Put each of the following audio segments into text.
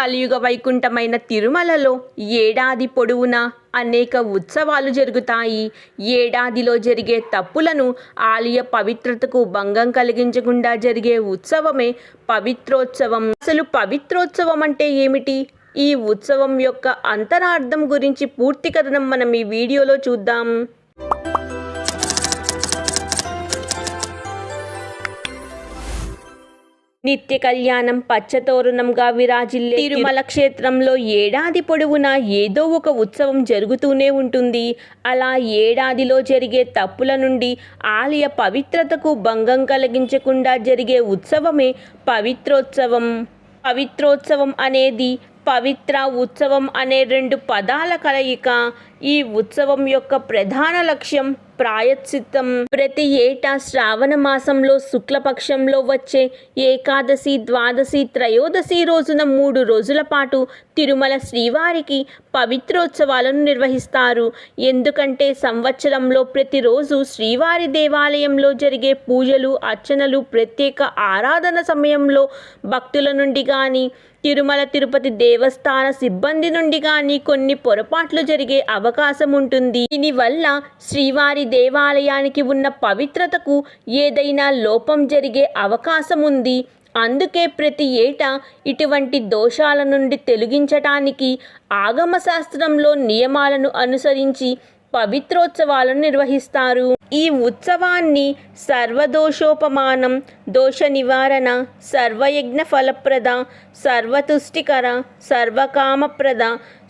కలియుగ వైకుంఠమైన తిరుమలలో ఏడాది పొడవునా అనేక ఉత్సవాలు జరుగుతాయి. ఏడాదిలో జరిగే తప్పులను ఆలయ పవిత్రతకు భంగం కలిగించకుండా జరిగే ఉత్సవమే పవిత్రోత్సవం. అసలు పవిత్రోత్సవం అంటే ఏమిటి? ఈ ఉత్సవం యొక్క అంతరార్థం గురించి పూర్తి కథనం మనం ఈ వీడియోలో చూద్దాం. నిత్య కళ్యాణం పచ్చతోరణంగా విరాజిల్లే తిరుమల క్షేత్రంలో ఏడాది పొడవునా ఏదో ఒక ఉత్సవం జరుగుతూనే ఉంటుంది. అలా ఏడాదిలో జరిగే తప్పుల నుండి ఆలయ పవిత్రతకు భంగం కలిగించకుండా జరిగే ఉత్సవమే పవిత్రోత్సవం. పవిత్రోత్సవం అనేది పవిత్ర ఉత్సవం అనే రెండు పదాల కలయిక. ఈ ఉత్సవం యొక్క ప్రధాన లక్ష్యం ప్రాయశ్చిత్తం. ప్రతి ఏటా శ్రావణ మాసంలో శుక్లపక్షంలో వచ్చే ఏకాదశి ద్వాదశి త్రయోదశి రోజున మూడు రోజుల పాటు తిరుమల శ్రీవారికి పవిత్రోత్సవాలను నిర్వహిస్తారు. ఎందుకంటే సంవత్సరంలో ప్రతిరోజు శ్రీవారి దేవాలయంలో జరిగే పూజలు అర్చనలు ప్రత్యేక ఆరాధన సమయంలో భక్తుల నుండి కానీ తిరుమల తిరుపతి దేవస్థాన సిబ్బంది నుండి కానీ కొన్ని పొరపాట్లు జరిగే అవకాశం ఉంటుంది. దీనివల్ల శ్రీవారి దేవాలయానికి ఉన్న పవిత్రతకు ఏదైనా లోపం జరిగే అవకాశం ఉంది. అందుకే ప్రతి ఏటా ఇటువంటి దోషాల నుండి తొలగించటానికి ఆగమ శాస్త్రంలో నియమాలను అనుసరించి పవిత్రోత్సవాలను నిర్వహిస్తారు. ఈ ఉత్సవాన్ని సర్వదోషోపమానం దోష నివారణ సర్వయజ్ఞ ఫలప్రద సర్వతుష్టికర సర్వకామప్రద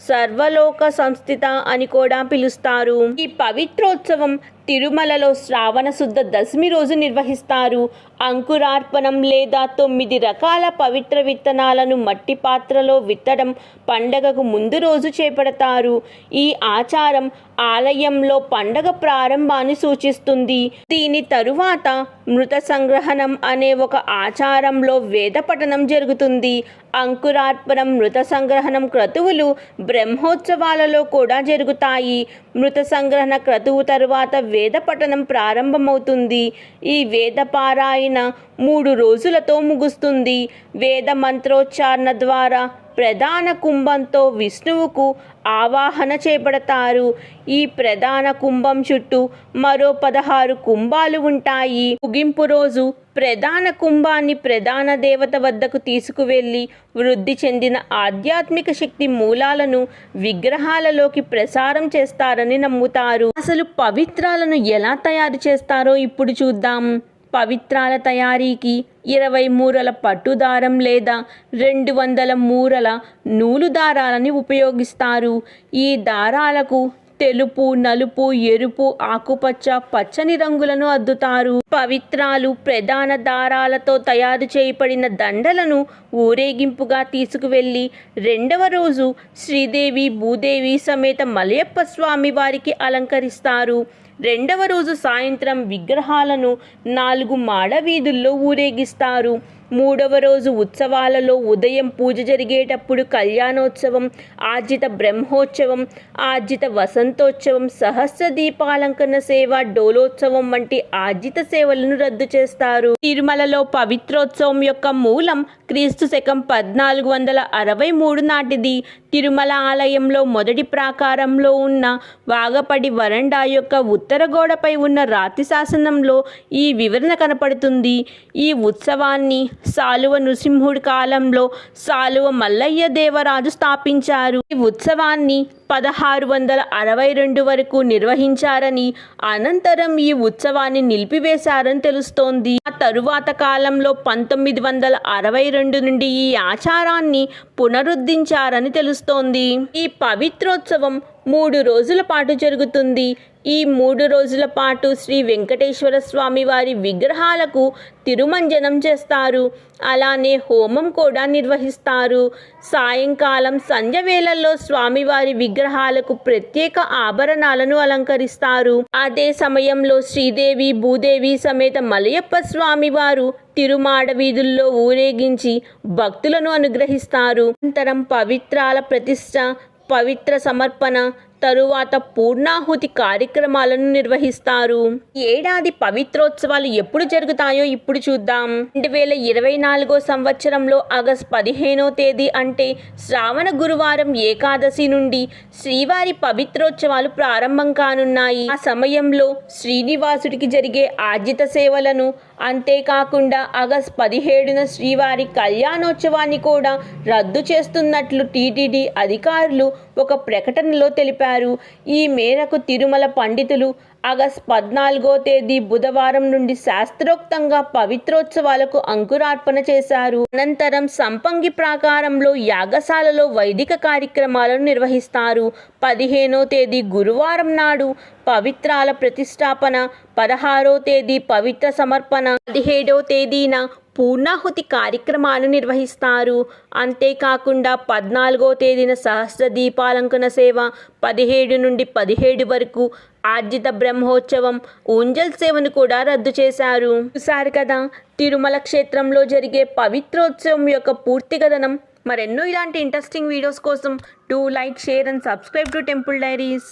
సర్వలోక సంస్థిత అని కూడా పిలుస్తారు. ఈ పవిత్రోత్సవం తిరుమలలో శ్రావణ శుద్ధ దశమి రోజు నిర్వహిస్తారు. అంకురార్పణం లేదా తొమ్మిది రకాల పవిత్ర విత్తనాలను మట్టి పాత్రలో విత్తడం పండగకు ముందు రోజు చేపడతారు. ఈ ఆచారం ఆలయంలో పండగ ప్రారంభాన్ని సూచిస్తుంది. దీని తరువాత మృత సంగ్రహణం అనే ఒక ఆచారంలో వేద పఠనం జరుగుతుంది. అంకురార్పణం మృత సంగ్రహణం క్రతువులు బ్రహ్మోత్సవాలలో కూడా జరుగుతాయి. మృత సంగ్రహణ క్రతువు తరువాత వేద పఠనం ప్రారంభమవుతుంది. ఈ వేద పారాయణ మూడు రోజులతో ముగుస్తుంది. వేద మంత్రోచ్చారణ ద్వారా ప్రధాన కుంభంతో విష్ణువుకు ఆవాహన చేపడతారు. ఈ ప్రధాన కుంభం చుట్టూ మరో పదహారు కుంభాలు ఉంటాయి. ముగింపు రోజు ప్రధాన కుంభాన్ని ప్రధాన దేవత వద్దకు తీసుకువెళ్ళి వృద్ధి చెందిన ఆధ్యాత్మిక శక్తి మూలాలను విగ్రహాలలోకి ప్రసారం చేస్తారని నమ్ముతారు. అసలు పవిత్రాలను ఎలా తయారు చేస్తారో ఇప్పుడు చూద్దాం. పవిత్రాల తయారీకి ఇరవై మూరల పట్టు దారం లేదా రెండు వందల మూరల నూలు దారాలని ఉపయోగిస్తారు. ఈ దారాలకు తెలుపు నలుపు ఎరుపు ఆకుపచ్చ పచ్చని రంగులను అద్దుతారు. పవిత్రాలు ప్రధాన దారాలతో తయారు చేయబడిన దండలను ఊరేగింపుగా తీసుకువెళ్ళి రెండవ రోజు శ్రీదేవి భూదేవి సమేత మలయప్ప స్వామి వారికి అలంకరిస్తారు. రెండవ రోజు సాయంత్రం విగ్రహాలను నాలుగు మాడ వీధుల్లో ఊరేగిస్తారు. మూడవ రోజు ఉత్సవాలలో ఉదయం పూజ జరిగేటప్పుడు కళ్యాణోత్సవం ఆర్జిత బ్రహ్మోత్సవం ఆర్జిత వసంతోత్సవం సహస్ర దీపాలంకరణ సేవ డోలోత్సవం వంటి ఆర్జిత సేవలను రద్దు చేస్తారు. తిరుమలలో పవిత్రోత్సవం యొక్క మూలం క్రీస్తు శకం పద్నాలుగు వందల అరవై మూడు నాటిది. తిరుమల ఆలయంలో మొదటి ప్రాకారంలో ఉన్న వాగపడి వరండా యొక్క ఉత్తర గోడపై ఉన్న రాతి శాసనంలో ఈ వివరణ కనపడుతుంది. ఈ ఉత్సవాన్ని సాలువ నృసింహుడి కాలంలో సాలువ మల్లయ్య దేవరాజు స్థాపించారు. ఈ ఉత్సవాన్ని పదహారు వందల అరవై రెండు వరకు నిర్వహించారని అనంతరం ఈ ఉత్సవాన్ని నిలిపివేశారని తెలుస్తోంది. ఆ తరువాత కాలంలో పంతొమ్మిది వందల అరవై రెండు నుండి ఈ ఆచారాన్ని పునరుద్ధరించారని తెలుస్తోంది. ఈ పవిత్రోత్సవం మూడు రోజుల పాటు జరుగుతుంది. ఈ మూడు రోజుల పాటు శ్రీ వెంకటేశ్వర స్వామి వారి విగ్రహాలకు తిరుమంజనం చేస్తారు. అలానే హోమం కూడా నిర్వహిస్తారు. సాయంకాలం సంధ్య వేళల్లో స్వామివారి విగ్రహాలకు ప్రత్యేక ఆభరణాలను అలంకరిస్తారు. అదే సమయంలో శ్రీదేవి భూదేవి సమేత మలయప్ప స్వామివారు తిరుమాడ వీధుల్లో ఊరేగించి భక్తులను అనుగ్రహిస్తారు. అనంతరం పవిత్రాల ప్రతిష్ట పవిత్ర సమర్పణ తరువాత పూర్ణాహుతి కార్యక్రమాలను నిర్వహిస్తారు. ఈ ఏడాది పవిత్రోత్సవాలు ఎప్పుడు జరుగుతాయో ఇప్పుడు చూద్దాం. రెండు వేల ఇరవై నాలుగో సంవత్సరంలో ఆగస్ట్ పదిహేనో తేదీ అంటే శ్రావణ గురువారం ఏకాదశి నుండి శ్రీవారి పవిత్రోత్సవాలు ప్రారంభం కానున్నాయి. ఆ సమయంలో శ్రీనివాసుడికి జరిగే ఆర్జిత సేవలను అంతేకాకుండా ఆగస్ట్ పదిహేడున శ్రీవారి కళ్యాణోత్సవాన్ని కూడా రద్దు చేస్తున్నట్లు టీటీడీ అధికారులు ఒక ప్రకటనలో తెలిపారు. ఈ మేరకు తిరుమల పండితులు ఆగస్ట్ పద్నాలుగో తేదీ బుధవారం నుండి శాస్త్రోక్తంగా పవిత్రోత్సవాలకు అంకురార్పణ చేశారు. అనంతరం సంపంగి ప్రాకారంలో యాగశాలలో వైదిక కార్యక్రమాలను నిర్వహిస్తారు. పదిహేనో తేదీ గురువారం నాడు పవిత్రాల ప్రతిష్టాపన పదహారో తేదీ పవిత్ర సమర్పణ పదిహేడో తేదీన పూర్ణాహుతి కార్యక్రమాలు నిర్వహిస్తారు. అంతేకాకుండా పద్నాలుగో తేదీన సహస్ర దీపాలంకన సేవ పదిహేడు నుండి పదిహేడు వరకు ఆర్జిత బ్రహ్మోత్సవం ఊంజల్ సేవను కూడా రద్దు చేశారు. చూసారు కదా తిరుమల క్షేత్రంలో జరిగే పవిత్రోత్సవం యొక్క పూర్తి కథనం. మరెన్నో ఇలాంటి ఇంట్రెస్టింగ్ వీడియోస్ కోసం do like share and subscribe to temple diaries